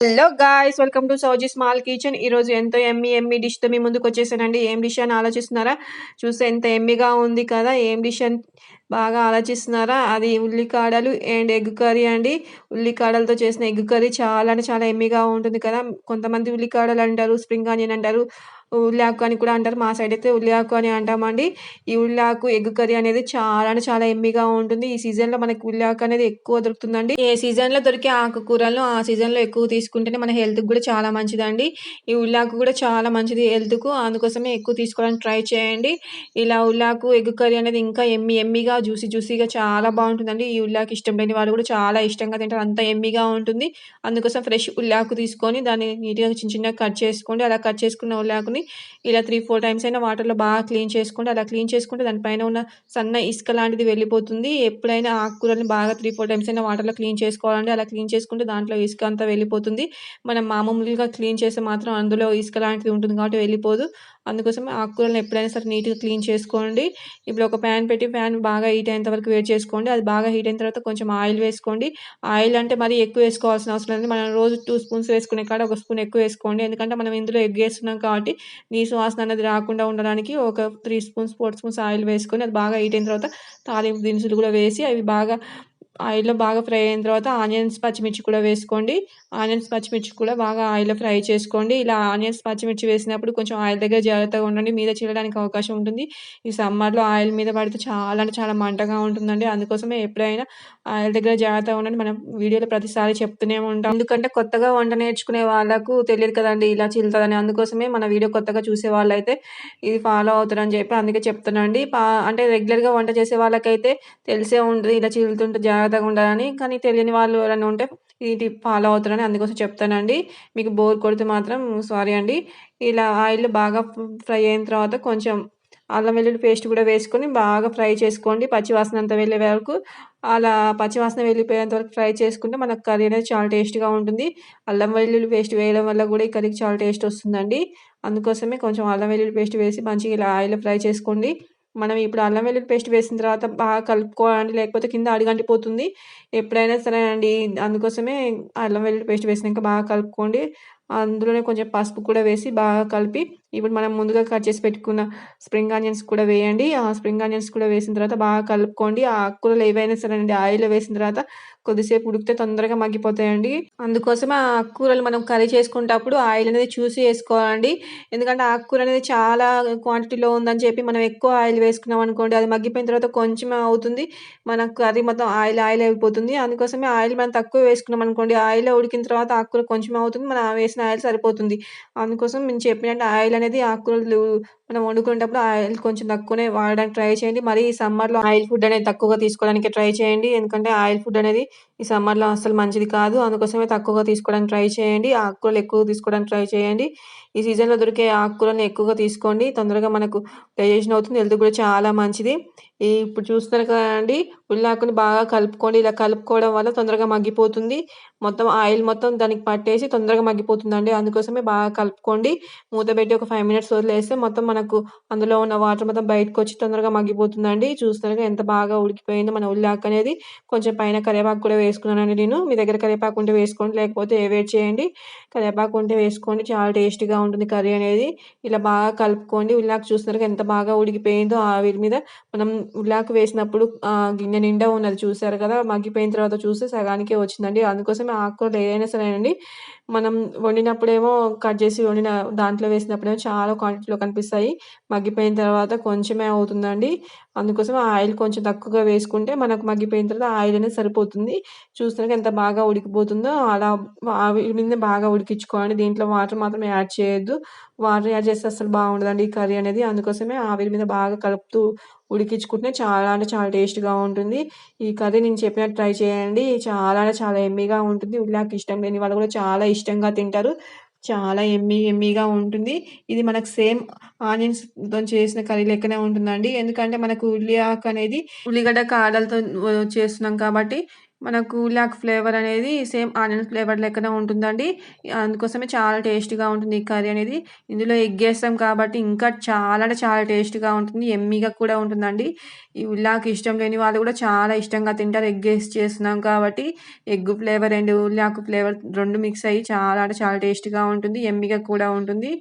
Hello guys welcome to Souji small kitchen. ఈరోజు ఎంతో ఎమ్మి ఎమ్మి డిష్తో మీ ముందుకు వచ్చేసానండి. ఏం డిష్ అని ఆలోచిస్తున్నారా? చూస్తే ఎంత ఎమ్మిగా ఉంది కదా ఏం డిష్ అని బాగా ఆలోచిస్తున్నారా? అది ఉల్లికాడలు అండ్ ఎగ్ కర్రీ అండి. ఉల్లికాడలతో చేసిన ఎగ్ కర్రీ చాలా అంటే చాలా ఎమ్మిగా ఉంటుంది కదా. కొంతమంది ఉల్లికాడలు అంటారు స్ప్రింగ్ ఆనియన్ అంటారు. ఉల్లాకు అని కూడా అంటారు. మా సైడ్ అయితే ఉల్లాకు అని అంటామండి. ఈ ఉల్లాకు ఎగ్ కర్రీ అనేది చాలా అంటే చాలా ఎమ్మిగా ఉంటుంది. ఈ సీజన్లో మనకి ఉల్లాకు అనేది ఎక్కువ దొరుకుతుందండి. ఏ సీజన్లో దొరికే ఆకుకూరలను ఆ సీజన్లో ఎక్కువ తీసుకుంటేనే మన హెల్త్కి కూడా చాలా మంచిదండి. ఈ ఉల్లాకు కూడా చాలా మంచిది హెల్త్కు అందుకోసమే ఎక్కువ తీసుకోవడానికి ట్రై చేయండి. ఇలా ఉల్లాకు ఎగ్ కర్రీ అనేది ఇంకా ఎమ్మి ఎమ్మిగా జ్యూసీ జ్యూసీగా చాలా బాగుంటుందండి. ఈ ఉల్లాకు ఇష్టం లేని వాళ్ళు కూడా చాలా ఇష్టంగా తింటారు. అంత ఎమ్మిగా ఉంటుంది. అందుకోసం ఫ్రెష్ ఉల్లాకు తీసుకొని దాన్ని నీట్గా చిన్న చిన్నగా కట్ చేసుకోండి. అలా కట్ చేసుకున్న ఉల్లాకుని ఇలా త్రీ ఫోర్ టైమ్స్ అయినా వాటర్లో బాగా క్లీన్ చేసుకుంటే అలా క్లీన్ చేసుకుంటే దానిపైన ఉన్న సన్న ఇసుక లాంటిది వెళ్ళిపోతుంది. ఎప్పుడైనా ఆకుకూరలను బాగా త్రీ ఫోర్ టైమ్స్ అయినా వాటర్లో క్లీన్ చేసుకోవాలండి అలా క్లీన్ చేసుకుంటే దాంట్లో ఇసుక అంతా వెళ్ళిపోతుంది. మనం మామూలుగా క్లీన్ చేస్తే మాత్రం అందులో ఇసుక లాంటిది ఉంటుంది కాబట్టి వెళ్ళిపోదు. అందుకోసం ఆకుకూరలను ఎప్పుడైనా సరే నీట్గా క్లీన్ చేసుకోండి. ఇప్పుడు ఒక ప్యాన్ పెట్టి ప్యాన్ బాగా హీట్ అయ్యేంత వరకు వేడి చేసుకోండి. అది బాగా హీట్ అయిన తర్వాత కొంచెం ఆయిల్ వేసుకోండి. ఆయిల్ అంటే మరీ ఎక్కువ వేసుకోవాల్సిన అవసరం లేదు. మనం రోజు టూ స్పూన్స్ వేసుకునే కాడ ఒక స్పూన్ ఎక్కువ వేసుకోండి. ఎందుకంటే మనం ఇందులో ఎగ్ వేస్తున్నాం కాబట్టి నీసు వాసన అనేది రాకుండా ఉండడానికి ఒక three spoons four spoons oil వేసుకొని అది బాగా హీట్ అయిన తర్వాత తాలింపు దినుసులు కూడా వేసి అవి బాగా ఆయిల్లో బాగా ఫ్రై అయిన తర్వాత ఆనియన్స్ పచ్చిమిర్చి కూడా వేసుకోండి. ఆనియన్స్ పచ్చిమిర్చి కూడా బాగా ఆయిల్లో ఫ్రై చేసుకోండి. ఇలా ఆనియన్స్ పచ్చిమిర్చి వేసినప్పుడు కొంచెం ఆయిల్ దగ్గర జాగ్రత్తగా ఉండండి. మీద చీలడానికి అవకాశం ఉంటుంది. ఈ సమ్మర్లో ఆయిల్ మీద పడితే చాలా అంటే చాలా మంటగా ఉంటుందండి. అందుకోసమే ఎప్పుడైనా ఆయిల్ దగ్గర జాగ్రత్తగా ఉండండి. మనం వీడియోలో ప్రతిసారి చెప్తూనే ఉంటాం. ఎందుకంటే కొత్తగా వంట నేర్చుకునే వాళ్ళకు తెలియదు కదండి ఇలా చిల్లుతుందని. అందుకోసమే మన వీడియో కొత్తగా చూసే వాళ్ళైతే ఇది ఫాలో అవుతారని చెప్పి అందుకే చెప్తున్నాండి పా అంటే రెగ్యులర్గా వంట చేసే వాళ్ళకైతే తెలిసే ఉంటుంది. ఇలా చిల్లుతుంటే జాగ్రత్త జాగ్రత్తగా ఉండాలని కానీ తెలియని వాళ్ళు ఎవరైనా ఉంటే ఇది ఫాలో అవుతారని అందుకోసం చెప్తానండి. మీకు బోర్ కొడితే మాత్రం సారీ అండి. ఇలా ఆయిల్ బాగా ఫ్రై అయిన తర్వాత కొంచెం అల్లం వెల్లుల్లి పేస్ట్ కూడా వేసుకొని బాగా ఫ్రై చేసుకోండి. పచ్చివాసన అంతా వెళ్ళే వరకు అలా పచ్చివాసన వెళ్ళిపోయేంత వరకు ఫ్రై చేసుకుంటే మనకు కర్రీ అనేది చాలా టేస్ట్గా ఉంటుంది. అల్లం వెల్లుల్లి పేస్ట్ వేయడం వల్ల కూడా ఈ కర్రీకి చాలా టేస్ట్ వస్తుందండి. అందుకోసమే కొంచెం అల్లం వెల్లుల్లి పేస్ట్ వేసి మంచిగా ఇలా ఆయిల్ ఫ్రై చేసుకోండి. మనం ఇప్పుడు అల్లం వెల్లుల్లి పేస్ట్ వేసిన తర్వాత బాగా కలుపుకోవాలండి లేకపోతే కింద అడిగంటిపోతుంది. ఎప్పుడైనా సరే అండి అందుకోసమే అల్లం వెల్లుల్లి పేస్ట్ వేసినాక బాగా కలుపుకోండి. అందులోనే కొంచెం పసుపు కూడా వేసి బాగా కలిపి ఇప్పుడు మనం ముందుగా కట్ చేసి పెట్టుకున్న స్ప్రింగ్ ఆనియన్స్ కూడా వేయండి. ఆ స్ప్రింగ్ ఆనియన్స్ కూడా వేసిన తర్వాత బాగా కలుపుకోండి. ఆ ఆకుకూరలు ఏవైనా సరే అండి ఆయిల్ వేసిన తర్వాత కొద్దిసేపు ఉడికితే తొందరగా మగ్గిపోతాయండి. అందుకోసం ఆ ఆకుకూరలు మనం కర్రీ చేసుకునేటప్పుడు ఆయిల్ అనేది చూసి వేసుకోవాలండి. ఎందుకంటే ఆకుకూర అనేది చాలా క్వాంటిటీలో ఉందని చెప్పి మనం ఎక్కువ ఆయిల్ వేసుకున్నాం అనుకోండి అది మగ్గిపోయిన తర్వాత కొంచెం అవుతుంది. మన కర్రీ మొత్తం ఆయిల్ ఆయిల్ అయిపోతుంది. అందుకోసమే ఆయిల్ మనం తక్కువ వేసుకున్నాం అనుకోండి ఆయిల్ ఉడికిన తర్వాత ఆకుకూర కొంచెం అవుతుంది. మనం వేసిన ఆయిల్ సరిపోతుంది. అందుకోసం మేము చెప్పినట్టు ఆయిల్ అనేది ఆకుకూరలు మనం వండుకునేటప్పుడు ఆయిల్ కొంచెం తక్కువనే వాడడానికి ట్రై చేయండి. మరి ఈ సమ్మర్లో ఆయిల్ ఫుడ్ అనేది తక్కువగా తీసుకోవడానికి ట్రై చేయండి. ఎందుకంటే ఆయిల్ ఫుడ్ అనేది ఈ సమ్మర్లో అసలు మంచిది కాదు. అందుకోసమే తక్కువగా తీసుకోవడానికి ట్రై చేయండి. ఆకుకూరలు ఎక్కువ తీసుకోవడానికి ట్రై చేయండి. ఈ సీజన్లో దొరికే ఆకుకూరలను ఎక్కువగా తీసుకోండి. తొందరగా మనకు డైజెషన్ అవుతుంది. హెల్త్ కూడా చాలా మంచిది. ఈ ఇప్పుడు చూస్తున్నారు కదండి ఉల్లాకుని బాగా కలుపుకోండి. ఇలా కలుపుకోవడం వల్ల తొందరగా మగ్గిపోతుంది. మొత్తం ఆయిల్ మొత్తం దానికి పట్టేసి తొందరగా మగ్గిపోతుందండి. అందుకోసమే బాగా కలుపుకోండి. మూత పెట్టి ఒక ఫైవ్ మినిట్స్ వదిలేస్తే మొత్తం మనకు అందులో ఉన్న వాటర్ మొత్తం బయటకు వచ్చి తొందరగా మగ్గిపోతుందండి. చూస్తున్నారు ఎంత బాగా ఉడికిపోయిందో మన ఉల్లాకు అనేది. కొంచెం పైన కరివేపాకు కూడా వేసుకున్నానండి నేను. మీ దగ్గర కరివేపాకు ఉంటే వేసుకోండి లేకపోతే వేట్ చేయండి. కరివేపాకు ఉంటే వేసుకోండి. చాలా టేస్టీగా ఉంటుంది కర్రీ అనేది. ఇలా బాగా కలుపుకోండి. ఉల్లాక్ చూస్తున్నారు ఎంత బాగా ఉడికిపోయిందో ఆవిరి మీద. మనం ఉల్లాకు వేసినప్పుడు గిన్నె నిండా ఉన్నది చూసారు కదా. మగ్గిపోయిన తర్వాత చూస్తే సగానికే వచ్చిందండి. అందుకోసమే ఆకుకూరలు ఏదైనా సరేనండి. మనం వండినప్పుడేమో కట్ చేసి వండిన దాంట్లో వేసినప్పుడేమో చాలా క్వాంటిటీలో కనిపిస్తాయి. మగ్గిపోయిన తర్వాత కొంచెమే అవుతుందండి. అందుకోసం ఆయిల్ కొంచెం తక్కువగా వేసుకుంటే మనకు మగ్గిపోయిన తర్వాత ఆయిల్ అనేది సరిపోతుంది. చూస్తున్నాక ఎంత బాగా ఉడికిపోతుందో అలా ఆవిరి బాగా ఉడికించుకోండి. దీంట్లో వాటర్ మాత్రం యాడ్ చేయొద్దు. వాటర్ యాడ్ చేస్తే అసలు బాగుండదండి ఈ కర్రీ అనేది. అందుకోసమే ఆవిరి మీద బాగా కలుపుతూ ఉడికించుకుంటే చాలా అంటే చాలా టేస్ట్గా ఉంటుంది. ఈ కర్రీ నేను చెప్పినట్టు ట్రై చేయండి. చాలా అంటే చాలా ఎమ్మీగా ఉంటుంది. ఉల్లాకి ఇష్టం లేని వాళ్ళు కూడా చాలా ఇష్టంగా తింటారు. చాలా ఎమ్మీ ఎమ్మీగా ఉంటుంది. ఇది మనకు సేమ్ ఆనియన్స్తో చేసిన కర్రీ లెక్కనే ఉంటుందండి. ఎందుకంటే మనకు ఉల్లి ఆకు అనేది ఉల్లిగడ్డ కాడలతో చేస్తున్నాం కాబట్టి మనకు లాక్ ఫ్లేవర్ అనేది సేమ్ ఆనియన్ ఫ్లేవర్ లెక్కనే ఉంటుందండి. అందుకోసమే చాలా టేస్ట్గా ఉంటుంది ఈ కర్రీ అనేది. ఇందులో ఎగ్ వేస్తాం కాబట్టి ఇంకా చాలా అంటే చాలా టేస్ట్గా ఉంటుంది ఎమ్మీగా కూడా ఉంటుందండి. ఈ ఉల్లాక్ ఇష్టం లేని వాళ్ళు కూడా చాలా ఇష్టంగా తింటారు. ఎగ్ వేసి చేస్తున్నాం కాబట్టి ఎగ్ ఫ్లేవర్ అండ్ ఉల్లాకు ఫ్లేవర్ రెండు మిక్స్ అయ్యి చాలా అంటే చాలా టేస్ట్గా ఉంటుంది ఎమ్మీగా కూడా ఉంటుంది.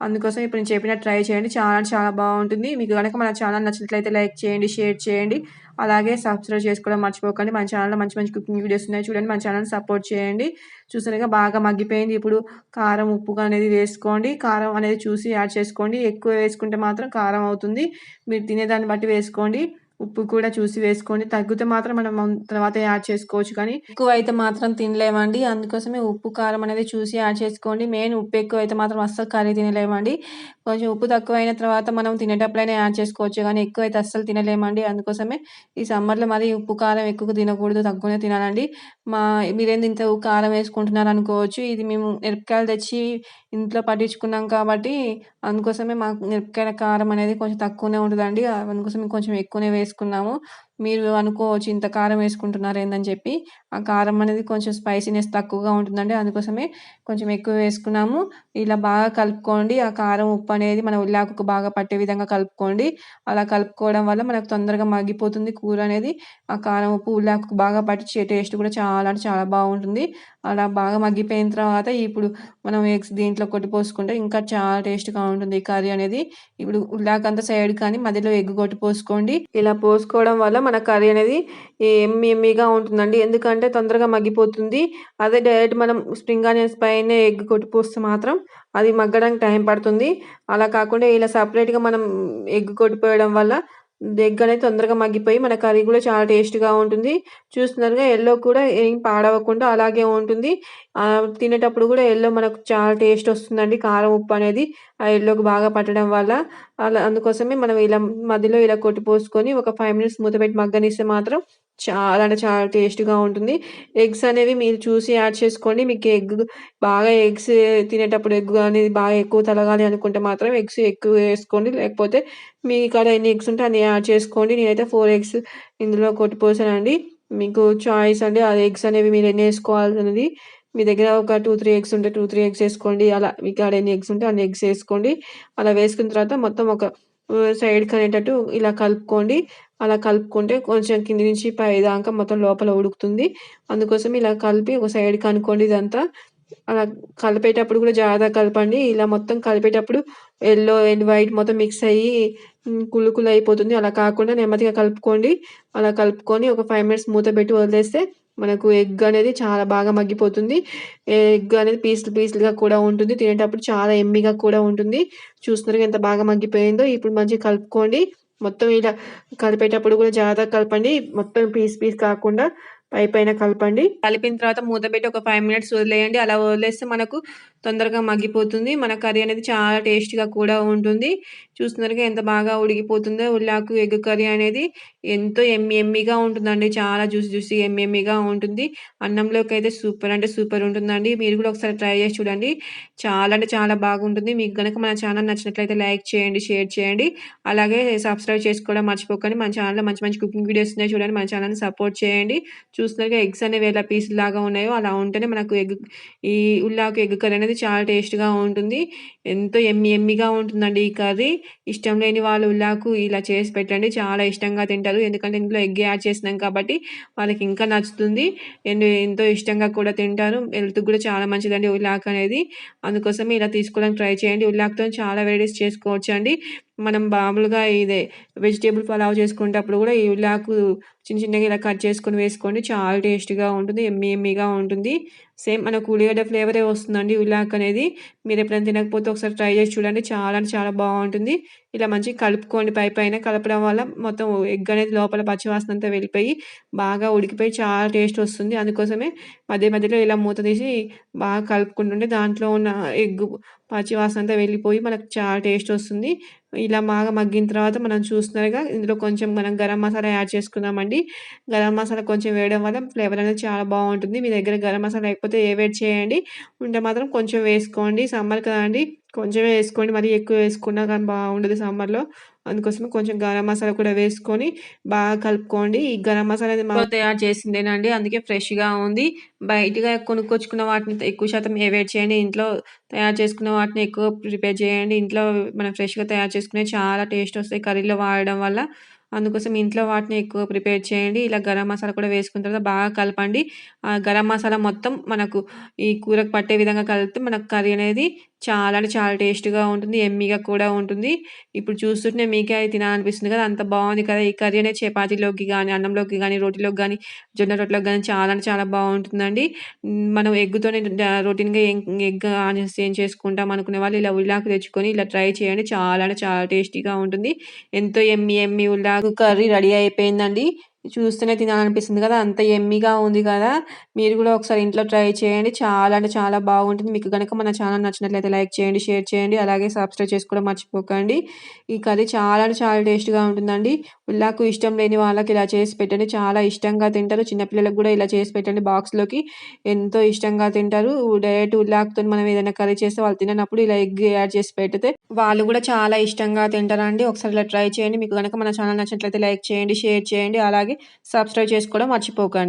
అందుకోసం ఇప్పుడు నేను చెప్పిన ట్రై చేయండి. చాలా చాలా బాగుంటుంది. మీకు కనుక మన ఛానల్ నచ్చినట్లయితే లైక్ చేయండి షేర్ చేయండి. అలాగే సబ్స్క్రైబ్ చేసుకోవడం మర్చిపోకండి. మన ఛానల్లో మంచి మంచి కుకింగ్ వీడియోస్ ఉన్నాయి చూడండి. మన ఛానల్ సపోర్ట్ చేయండి. చూసారుగా బాగా మగ్గిపోయింది. ఇప్పుడు కారం ఉప్పు అనేది వేసుకోండి. కారం అనేది చూసి యాడ్ చేసుకోండి. ఎక్కువ వేసుకుంటే మాత్రం కారం అవుతుంది. మీరు తినేదాన్ని బట్టి వేసుకోండి. ఉప్పు కూడా చూసి వేసుకోండి. తగ్గితే మాత్రం మనం తర్వాత యాడ్ చేసుకోవచ్చు. కానీ ఎక్కువ అయితే మాత్రం తినలేమండి. అందుకోసమే ఉప్పు కారం అనేది చూసి యాడ్ చేసుకోండి. మెయిన్ ఉప్పు ఎక్కువ అయితే మాత్రం అస్సలు కర్రీ తినలేమండి. కొంచెం ఉప్పు తక్కువ అయిన తర్వాత మనం తినేటప్పుడైనా యాడ్ చేసుకోవచ్చు. కానీ ఎక్కువ అయితే అస్సలు తినలేమండి. అందుకోసమే ఈ సమ్మర్లో మరి ఉప్పు కారం ఎక్కువ తినకూడదు. తక్కువనే తినాలండి. మా మీరేంది ఇంత కారం వేసుకుంటున్నారు అనుకోవచ్చు ఇది మేము మిరపకాయలు తెచ్చి ఇంట్లో పట్టించుకున్నాం కాబట్టి అందుకోసమే మాకు మిరపకాయల కారం అనేది కొంచెం తక్కువనే ఉంటుందండి. అందుకోసం కొంచెం ఎక్కువనే వేసుకున్నాము. మీరు అనుకోవచ్చు ఇంత కారం వేసుకుంటున్నారు ఏందని చెప్పి ఆ కారం అనేది కొంచెం స్పైసీనెస్ తక్కువగా ఉంటుందండి. అందుకోసమే కొంచెం ఎక్కువ వేసుకున్నాము. ఇలా బాగా కలుపుకోండి. ఆ కారం ఉప్పు అనేది మన ఉల్లాకుకు బాగా పట్టే విధంగా కలుపుకోండి. అలా కలుపుకోవడం వల్ల మనకు తొందరగా మగ్గిపోతుంది కూర అనేది. ఆ కారం ఉప్పు ఉల్లాకుకు బాగా పట్టి టేస్ట్ కూడా చాలా అంటే చాలా బాగుంటుంది. అలా బాగా మగ్గిపోయిన తర్వాత ఇప్పుడు మనం ఎగ్స్ దీంట్లో కొట్టి పోసుకుంటే ఇంకా చాలా టేస్ట్గా ఉంటుంది ఈ కర్రీ అనేది. ఇప్పుడు ఉల్లాకంతా సైడ్ కానీ మధ్యలో ఎగ్ కొట్టి పోసుకోండి. ఇలా పోసుకోవడం వల్ల మన కర్రీ అనేది ఎమ్మి ఎమ్మిగా ఉంటుందండి. ఎందుకంటే తొందరగా మగ్గిపోతుంది. అదే డైరెక్ట్ మనం స్ప్రింగ్ ఆనియన్స్ పైన ఎగ్ కొట్టి పోస్తే మాత్రం అది మగ్గడానికి టైం పడుతుంది. అలా కాకుండా ఇలా సపరేట్గా మనం ఎగ్ కొట్టిపోయడం వల్ల ఎగ్ అనేది తొందరగా మగ్గిపోయి మన కర్రీ కూడా చాలా టేస్ట్గా ఉంటుంది. చూస్తున్నారుగా ఎల్లో కూడా ఏం పాడవకుండా అలాగే ఉంటుంది. తినేటప్పుడు కూడా ఎల్లో మనకు చాలా టేస్ట్ వస్తుందండి. కారం ఉప్పు అనేది ఆ ఎల్లోకి బాగా పట్టడం వల్ల. అలా అందుకోసమే మనం ఇలా మధ్యలో ఇలా కొట్టి పోసుకొని ఒక ఫైవ్ మినిట్స్ మూత పెట్టి మగ్గనిస్తే మాత్రం చాలా అంటే చాలా టేస్ట్గా ఉంటుంది. ఎగ్స్ అనేవి మీరు చూసి యాడ్ చేసుకోండి. మీకు ఎగ్ బాగా ఎగ్స్ తినేటప్పుడు ఎగ్ అనేది బాగా ఎక్కువ తలగాలి అనుకుంటే మాత్రం ఎగ్స్ ఎక్కువ వేసుకోండి. లేకపోతే మీ కాడ ఎన్ని ఎగ్స్ ఉంటే అన్ని యాడ్ చేసుకోండి. నేనైతే ఫోర్ ఎగ్స్ ఇందులో కొట్టిపోసానండి. మీకు చాయిస్ అండి. ఆ ఎగ్స్ అనేవి మీరు ఎన్ని వేసుకోవాలన్నది మీ దగ్గర ఒక టూ త్రీ ఎగ్స్ ఉంటే టూ త్రీ ఎగ్స్ వేసుకోండి. అలా మీకు ఆడ ఎన్ని ఎగ్స్ ఉంటే అన్ని ఎగ్స్ వేసుకోండి. అలా వేసుకున్న తర్వాత మొత్తం ఒక సైడ్కి అనేటట్టు ఇలా కలుపుకోండి. అలా కలుపుకుంటే కొంచెం కింది నుంచి పై దాకా మొత్తం లోపల ఉడుకుతుంది. అందుకోసం ఇలా కలిపి ఒక సైడ్కి అనుకోండి ఇదంతా. అలా కలిపేటప్పుడు కూడా జాగ్రత్తగా కలపండి. ఇలా మొత్తం కలిపేటప్పుడు ఎల్లో అండ్ వైట్ మొత్తం మిక్స్ అయ్యి కుళ్ళు కుళ్ళు అయిపోతుంది. అలా కాకుండా నెమ్మదిగా కలుపుకోండి. అలా కలుపుకొని ఒక ఫైవ్ మినిట్స్ మూత పెట్టి వదిలేస్తే మనకు ఎగ్ అనేది చాలా బాగా మగ్గిపోతుంది. ఎగ్ అనేది పీసులు పీసులుగా కూడా ఉంటుంది. తినేటప్పుడు చాలా ఎమ్మిగా కూడా ఉంటుంది. చూస్తున్నారు ఎంత బాగా మగ్గిపోయిందో. ఇప్పుడు మంచిగా కలుపుకోండి. మొత్తం ఇలా కలిపేటప్పుడు కూడా జాగ్రత్తగా కలపండి. మొత్తం పీస్ పీస్ కాకుండా పై పైన కలపండి. కలిపిన తర్వాత మూత పెట్టి ఒక ఫైవ్ మినిట్స్ వదిలేయండి. అలా వదిలేస్తే మనకు తొందరగా మగ్గిపోతుంది. మన కర్రీ అనేది చాలా టేస్ట్గా కూడా ఉంటుంది. చూస్తున్నారుగా ఎంత బాగా ఉడికిపోతుందో ఉల్లాకు ఎగ్ కర్రీ అనేది ఎంతో ఎమ్మి ఎమ్మిగా ఉంటుందండి. చాలా జ్యూసి జ్యూసి ఎమ్మి ఎమ్మిగా ఉంటుంది. అన్నంలోకి అయితే సూపర్ అంటే సూపర్ ఉంటుందండి. మీరు కూడా ఒకసారి ట్రై చేసి చూడండి. చాలా అంటే చాలా బాగుంటుంది. మీకు కనుక మన ఛానల్ నచ్చినట్లయితే లైక్ చేయండి షేర్ చేయండి. అలాగే సబ్స్క్రైబ్ చేసుకోవడం మర్చిపోకండి. మన ఛానల్లో మంచి మంచి కుకింగ్ వీడియోస్ ఉన్నాయి చూడండి. మన ఛానల్ని సపోర్ట్ చేయండి. చూస్తున్నారుగా ఎగ్స్ అనేవి ఎలా పీసులు లాగా ఉన్నాయో అలా ఉంటేనే మనకు ఎగ్ ఈ ఉల్లాకు ఎగ్ కర్రీ అనేది చాలా టేస్ట్గా ఉంటుంది. ఎంతో ఎమ్మి ఎమ్మిగా ఉంటుందండి ఈ కర్రీ. ఇష్టం లేని వాళ్ళు ఉల్లాకు ఇలా చేసి పెట్టండి. చాలా ఇష్టంగా తింటారు. ఎందుకంటే ఇంట్లో ఎగ్ యాడ్ చేసినాం కాబట్టి వాళ్ళకి ఇంకా నచ్చుతుంది. అండ్ ఎంతో ఇష్టంగా కూడా తింటారు. హెల్త్కి కూడా చాలా మంచిదండి ఉల్లాక్ అనేది అందుకోసం ఇలా తీసుకోవడానికి ట్రై చేయండి. ఉల్లాక్తో చాలా వెరైటీస్ చేసుకోవచ్చు అండి మనం మామూలుగా ఇదే వెజిటేబుల్ పలావ్ చేసుకునేటప్పుడు కూడా ఈ ఉల్లాకు చిన్న చిన్నగా ఇలా కట్ చేసుకొని వేసుకోండి. చాలా టేస్ట్గా ఉంటుంది ఎమ్మి ఎమ్మిగా ఉంటుంది. సేమ్ మనకు ఉల్లిగడ్డ ఫ్లేవరే వస్తుందండి. ఉల్లాక్ అనేది మీరు ఎప్పుడైనా తినకపోతే ఒకసారి ట్రై చేసి చూడండి. చాలా అంటే చాలా బాగుంటుంది. ఇలా మంచిగా కలుపుకోండి. పై పైన కలపడం వల్ల మొత్తం ఎగ్ అనేది లోపల పచ్చివాసన అంతా వెళ్ళిపోయి బాగా ఉడికిపోయి చాలా టేస్ట్ వస్తుంది. అందుకోసమే మధ్య మధ్యలో ఇలా మూత తీసి బాగా కలుపుకుంటుంటే దాంట్లో ఉన్న ఎగ్ పచ్చివాసన అంతా వెళ్ళిపోయి మనకు చాలా టేస్ట్ వస్తుంది. ఇలా బాగా మగ్గిన తర్వాత మనం చూస్తున్నారుగా ఇందులో కొంచెం మనం గరం మసాలా యాడ్ చేసుకుందామండి. గరం మసాలా కొంచెం వేయడం వల్ల ఫ్లేవర్ అనేది చాలా బాగుంటుంది. మీ దగ్గర గరం మసాలా లేకపోతే ఏ వేడి చేయండి. ఉంటే మాత్రం కొంచెం వేసుకోండి. సమ్మర్ కదండి. కొంచెమే వేసుకోండి మరీ ఎక్కువ వేసుకున్నా కానీ బాగుండదు సమ్మర్లో అందుకోసమే కొంచెం గరం మసాలా కూడా వేసుకొని బాగా కలుపుకోండి. ఈ గరం మసాలా అనేది తయారు చేసిందేనండి. అందుకే ఫ్రెష్‌గా ఉంది. బయటగా కొనుక్కొచ్చుకున్న వాటిని ఎక్కువ శాతం అవాయిడ్ చేయండి. ఇంట్లో తయారు చేసుకున్న వాటిని ఎక్కువ ప్రిపేర్ చేయండి. ఇంట్లో మనం ఫ్రెష్‌గా తయారు చేసుకునేవి చాలా టేస్ట్ వస్తాయి కర్రీలో వాడడం వల్ల. అందుకోసం ఇంట్లో వాటిని ఎక్కువ ప్రిపేర్ చేయండి. ఇలా గరం మసాలా కూడా వేసుకున్న తర్వాత బాగా కలపండి. ఆ గరం మసాలా మొత్తం మనకు ఈ కూరకు పట్టే విధంగా కలిపితే మనకు కర్రీ అనేది చాలా అంటే చాలా టేస్ట్‌గా ఉంటుంది. ఎమ్మీగా కూడా ఉంటుంది. ఇప్పుడు చూస్తుంటే మీకే అది తినాలనిపిస్తుంది కదా! అంత బాగుంది కదా! ఈ కర్రీ అనేది చపాతీలోకి కానీ అన్నంలోకి కానీ రోటీలోకి కానీ జొన్న రొట్టెలోకి కానీ చాలా అంటే చాలా బాగుంటుందండి మనం ఎగ్‌తోనే రొటీన్‌గా ఎగ్ ఎగ్ ఏం చేసుకుంటాం అనుకునే వాళ్ళు ఇలా ఉల్లాకు తెచ్చుకొని ఇలా ట్రై చేయండి. చాలా అంటే చాలా టేస్టీగా ఉంటుంది. ఎంతో ఎమ్మి ఎమ్మి ఉల్లాకు కర్రీ రెడీ అయిపోయిందండి. చూస్తేనే తినాలనిపిస్తుంది కదా! అంత ఎమ్మీగా ఉంది కదా! మీరు కూడా ఒకసారి ఇంట్లో ట్రై చేయండి. చాలా అంటే చాలా బాగుంటుంది. మీకు కనుక మన ఛానల్ నచ్చినట్లయితే లైక్ చేయండి, షేర్ చేయండి. అలాగే సబ్స్క్రైబ్ చేసుకోవడం మర్చిపోకండి. ఈ కర్రీ చాలా అంటే చాలా టేస్ట్‌గా ఉంటుందండి. ఉల్లాకు ఇష్టం లేని వాళ్ళకి ఇలా చేసి పెట్టండి. చాలా ఇష్టంగా తింటారు. చిన్నపిల్లలకు కూడా ఇలా చేసి పెట్టండి బాక్స్‌లోకి. ఎంతో ఇష్టంగా తింటారు. డైరెక్ట్ ఉల్లాక్తో మనం ఏదైనా కర్రీ చేస్తే వాళ్ళు తిననప్పుడు ఇలా ఎగ్ యాడ్ చేసి పెడితే వాళ్ళు కూడా చాలా ఇష్టంగా తింటారండి. ఒకసారి ఇలా ట్రై చేయండి. మీకు కనుక మన ఛానల్ నచ్చినట్లయితే లైక్ చేయండి, షేర్ చేయండి. అలాగే సబ్స్క్రైబ్ చేసుకోవడం మర్చిపోకండి.